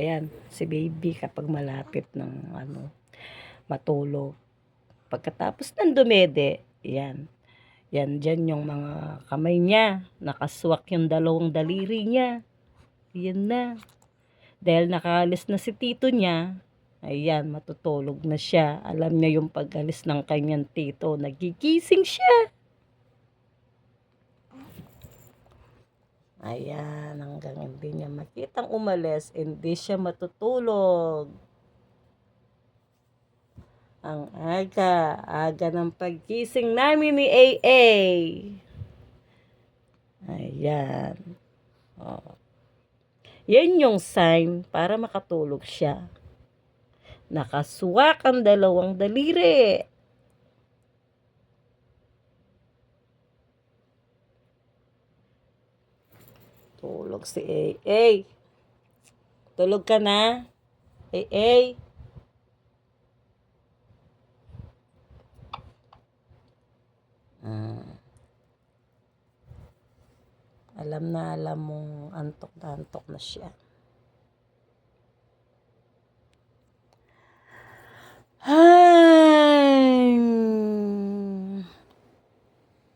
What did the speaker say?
Ayan, si baby kapag malapit ng ano, matulog. Pagkatapos ng dumede, yan. Yan, dyan yung mga kamay niya. Nakaswak yung dalawang daliri niya. Yan na. Dahil nakaalis na si tito niya, ayan, matutulog na siya. Alam niya yung pag-alis ng kanyang tito. Nagigising siya. Ayan, hanggang hindi niya makitang umalis, hindi siya matutulog. Ang aga, aga ng pagkising namin ni AA. Ayan. Oh. Yan yung sign para makatulog siya. Nakaswak ang dalawang daliri. Tulog si AA. Tulog ka na? AA. Ah. Alam na alam mong antok na antok na siya.